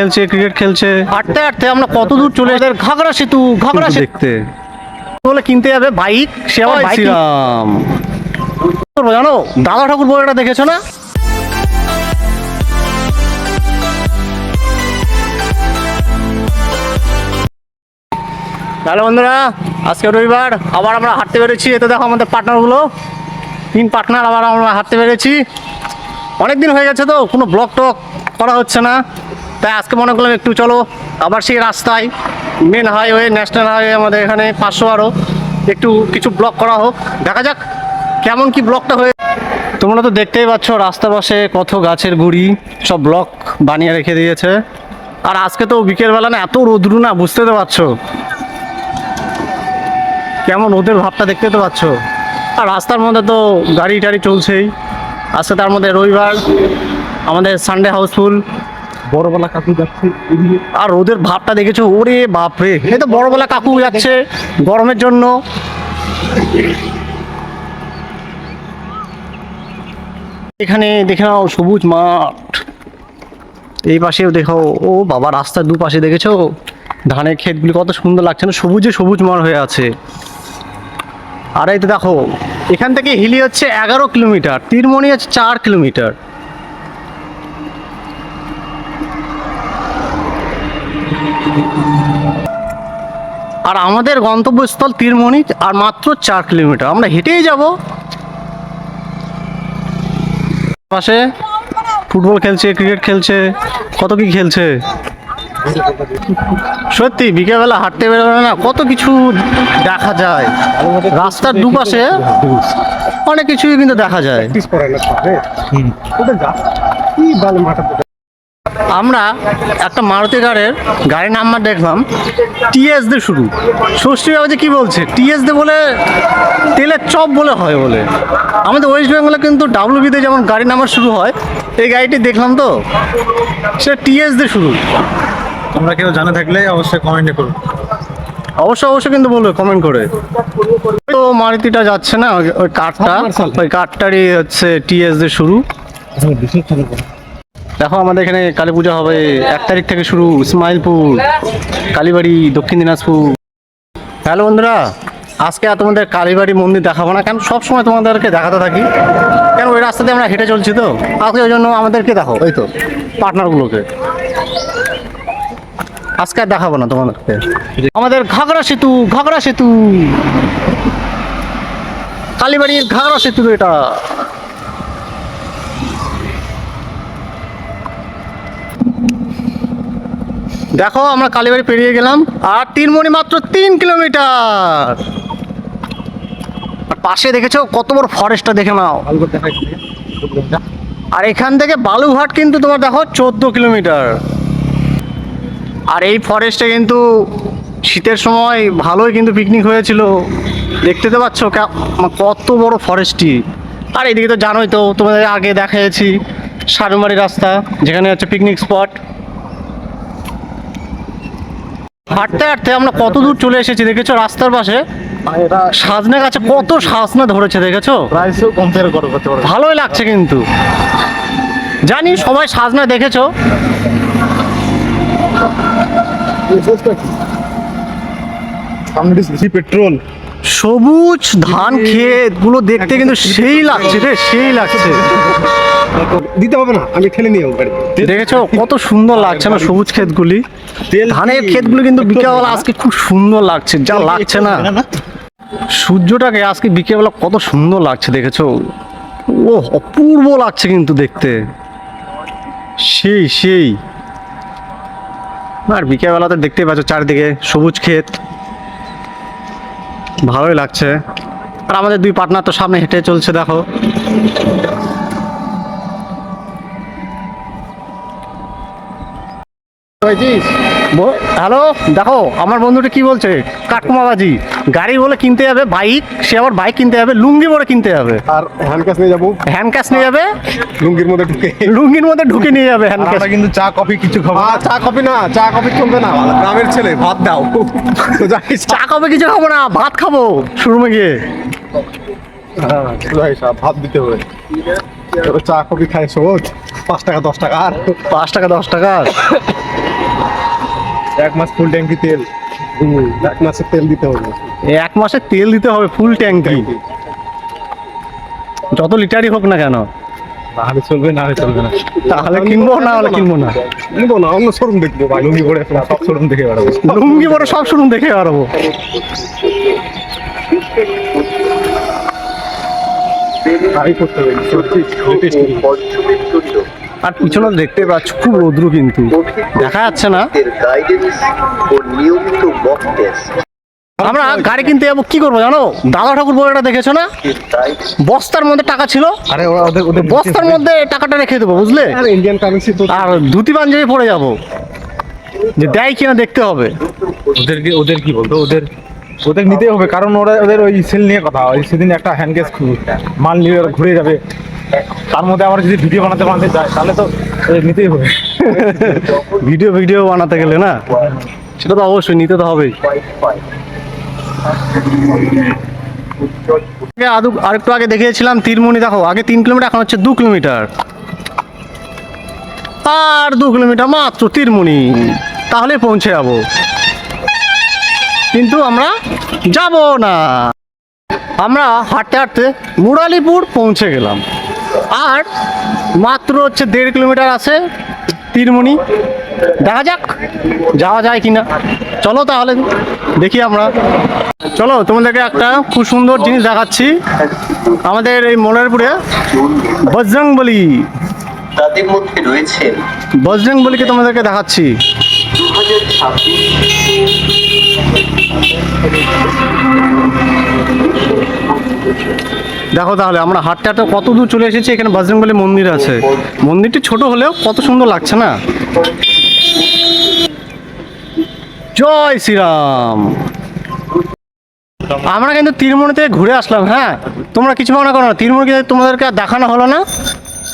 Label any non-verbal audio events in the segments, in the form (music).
খেলছে ক্রিকেট খেলছে। হাঁটতে হাঁটতে আমরা কত দূর চলে এসে ঘাগড়া সেতু কিন্তু সেতু। দেখতে। বলে কিনতে যাবে বাইক সে আবার বাইক জানো দাদা ঠাকুর বইটা দেখেছ না? তাহলে বন্ধুরা আজকে রবিবার আবার আমরা হাঁটতে পেরেছি। এতে দেখো আমাদের পার্টনারগুলো। তিন পার্টনার আবার আমরা হাঁটতে পেরেছি। অনেক দিন হয়ে গেছে তো কোনো ব্লগ টক করা হচ্ছে না। তাই আজকে মনে করলাম একটু চলো, আবার সেই রাস্তায় মেন হাইওয়ে ন্যাশনাল হাইওয়ে আমাদের এখানে পাঁচশো আরও একটু কিছু ব্লক করা হোক। দেখা যাক কেমন কি ব্লকটা হয়ে তোমরা তো দেখতেই পাচ্ছ রাস্তার পাশে কত গাছের গুড়ি, সব ব্লক বানিয়ে রেখে দিয়েছে। আর আজকে তো বিকেলবেলা না, এত রোদ্রু না, বুঝতে তো পারছ? কেমন রোদের ভাবটা দেখতে তো পাচ্ছ? আর রাস্তার মধ্যে তো গাড়ি টাড়ি চলছেই। আজকে তার মধ্যে রবিবার, আমাদের সানডে হাউসফুল বড়বেলা কাকু যাচ্ছে আর রোদের ভাবটা দেখেছ? ওরে বাপরে, এই তো বড়বেলা কাকু যাচ্ছে গরমের জন্য। এখানে দেখে নাও সবুজ মাঠ। এই পাশেও দেখো, ও বাবা, রাস্তার দুপাশে দেখেছ? ধানের ক্ষেতগুলি কত সুন্দর লাগছে না? সবুজে সবুজ মাঠ হয়ে আছে। আর এই তো দেখো, এখান থেকে হিলি হচ্ছে এগারো কিলোমিটার, তীরমণি হচ্ছে চার কিলোমিটার। আর আমাদের গন্তব্যস্থল তীরমণি আর মাত্র চার কিলোমিটার। আমরা হেঁটেই যাব। পাশে ফুটবল খেলছে ক্রিকেট খেলছে। কত কি খেলছে? সত্যি বিকেলবেলা হাঁটতে বেরোলে না কত কিছু দেখা যায়। রাস্তার দুপাশে অনেক কিছুই কিন্তু দেখা যায়। আমরা একটা মারুতি গাড়ির গাড়ির নাম্বার দেখলাম। টিএস দে শুরু। ষষ্ঠী বাবু যে কি বলছে? টিএস দে বলে তেলের চপ বলে হয় বলে। আমাদের ওয়েস্ট বেঙ্গলে কিন্তু ডাব্লিউ ডাব্লিউবিতে যেমন গাড়ির নাম্বার শুরু হয় এই গাড়িটি দেখলাম তো? সেটা টিএস দে শুরু। তোমরা কেউ জানা থাকলে অবশ্যই কমেন্টে করুন অবশ্যই অবশ্যই কিন্তু বলবে কমেন্ট করে। তো মারুতিটা যাচ্ছে না ওই- কারটা ওই কারটারই হচ্ছে টিএস দে শুরু। দেখো আমাদের এখানে কালী পূজা হবে এক তারিখ থেকে শুরু ইসমাইলপুর কালীবাড়ি দক্ষিণ দিনাজপুর। হ্যালো বন্ধুরা আজকে আর তোমাদের কালীবাড়ি মন্দির দেখাবো না কেন সবসময় তোমাদেরকে দেখাতে থাকি। কেন ওই রাস্তাতে আমরা হেঁটে চলছি তো? আজকে ওই জন্য আমাদেরকে দেখো ওই তো। পার্টনারগুলোকে। আজকে আর দেখাবো না তোমাদেরকে। আমাদের ঘাগড়া সেতু ঘাগড়া সেতু। কালীবাড়ির ঘাগড়া সেতু এটা। দেখো, আমরা কালীবাড়ি পেরিয়ে গেলাম, আর তিনমণি মাত্র তিন কিলোমিটার। আর পাশে দেখেছ, কত বড় ফরেস্টটা দেখে নাও। আর এখান থেকে বালুঘাট কিন্তু তোমার দেখো, চোদ্দ কিলোমিটার। আর এই ফরেস্টে কিন্তু শীতের সময় ভালোই কিন্তু পিকনিক হয়েছিল। দেখতে তো পাচ্ছ কা- কত বড় ফরেস্টটি আর এদিকে তো জানোই তো, তোমাদের আগে দেখাইছি, সারুমারি রাস্তা, যেখানে হচ্ছে পিকনিক স্পট হাঁটতে হাঁটতে আমরা কত দূর চলে এসেছি দেখেছ? রাস্তার পাশে। সাজনা গাছে কত সাজনা ধরেছে দেখেছ? ভালোই লাগছে কিন্তু। জানি সবাই সাজনা দেখেছ। পেট্রোল। সবুজ ধান ক্ষেতগুলো দেখতে কিন্তু সেই লাগছে রে সেই লাগছে। দিতে হবে না আমি ঠেলে নিয়ে যাব দেখেছ? কত সুন্দর লাগছে না সবুজ ক্ষেতগুলি। ধানের ক্ষেতগুলো কিন্তু বিকেলবেলা আজকে খুব সুন্দর লাগছে যা লাগছে না। সূর্যটাকে আজকে বিকেলবেলা কত সুন্দর লাগছে দেখেছ? ও অপূর্ব লাগছে কিন্তু দেখতে। সেই সেই। আর বিকেলবেলাতে দেখতেই পাচ্ছ চারিদিকে সবুজ ক্ষেত। ভালোই লাগছে। আর আমাদের দুই পার্টনার তো সামনে হেঁটে চলছে দেখো। হ্যালো দেখো আমার বন্ধুটা কি বলছে? কাটকুমাবাজি। গাড়ি বলে কিনতে যাবে বাইক সে আবার বাইক কিনতে যাবে লুঙ্গি বলে কিনতে যাবে। আর হ্যান্ড ক্যাশ নিয়ে যাব। হ্যান্ড ক্যাশ নিয়ে যাবে? লুঙ্গির মধ্যে ঢুকে। লুঙ্গির মধ্যে ঢুকে নিয়ে যাবে হ্যান্ড ক্যাশ কিন্তু চা কফি কিছু খাব। না চা কফি না চা কফি চলবে না। গ্রামের ছেলে ভাত দাও। চা কফি কিছু খাব না ভাত খাব। শুরুমে গিয়ে। ভাত দিতে হবে। এবার চা কফি খাই সহজ পাঁচ টাকা দশ টাকা আর। পাঁচ টাকা দশ টাকা। এক মাস ফুল ট্যাঙ্কি তেল। এক মাসের তেল দিতে হবে। এক মাসে তেল দিতে হবে ফুল ট্যাঙ্কি যত লিটারই হোক না কেন। নাহলে চলবে না চলবে না। তাহলে কিনবো না হলে কিনবো না। কিনবো না অন্য শোরুম দেখব ভাই। লুঙ্গি পরে সব শোরুম দেখে বেড়াবো। লুঙ্গি বড় সব শুনুন দেখে বেরোবো তাই করতে হবে। আর পিছনে দেখতে পাচ্ছ খুব রৌদ্র কিন্তু। দেখা যাচ্ছে না? আমরা গাড়ি কিনতে যাব কি করব জানো? দাদা ঠাকুর বইটা দেখেছ না? বস্তার মধ্যে টাকা ছিল। আরে ওরা ওদের ওদের বস্তার মধ্যে টাকাটা রেখে দেবো বুঝলে? আর ইন্ডিয়ান কারেন্সি তো আর ধুতি পাঞ্জাবি পরে যাব। যে দেয় কিনা দেখতে হবে। ওদেরকে ওদের কি বলতো? ওদের ওদের নিতে হবে কারণ ওরা ওদের ওই সেল নিয়ে কথা ওই সেদিন একটা হ্যান্ড গ্যাস মাল নিয়ে ওরা ঘুরে যাবে। তার মধ্যে আবার যদি ভিডিও বানাতে বানাতে যায় তাহলে তো নিতেই হবে। (laughs) ভিডিও ভিডিও বানাতে গেলে না? সেটা তো অবশ্যই, নিতে তো হবেই। আরেকটু আগে দেখিয়েছিলাম তিরমুনি, দেখো, আগে তিন কিলোমিটার, এখন হচ্ছে দু কিলোমিটার। আর দু কিলোমিটার মাত্র তিরমুনি। তাহলে পৌঁছে যাব। কিন্তু আমরা যাব না। আমরা হাঁটতে হাঁটতে মুরালিপুর পৌঁছে গেলাম। আর মাত্র হচ্ছে দেড় কিলোমিটার আছে তিরমুনি দেখা যাক যাওয়া যায় কিনা। চলো তাহলে দেখি আমরা। চলো তোমাদেরকে একটা খুব সুন্দর জিনিস দেখাচ্ছি। আমাদের এই মনারপুরে বজরং বলি তাদের মধ্যে রয়েছেন বজরং বলিকে তোমাদেরকে দেখাচ্ছি। দেখো তাহলে, আমরা হাঁটতে হাঁটতে কত দূর চলে এসেছি? এখানে বজরংবলী মন্দির আছে। মন্দিরটি ছোট হলেও কত সুন্দর লাগছে না? জয় শ্রীরাম। আমরা কিন্তু তিরমুনি থেকে ঘুরে আসলাম হ্যাঁ? তোমরা কিছু মনে করো না তিরমুনি তোমাদেরকে দেখানো হলো না।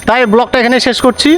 তাই ব্লগটা এখানে শেষ করছি।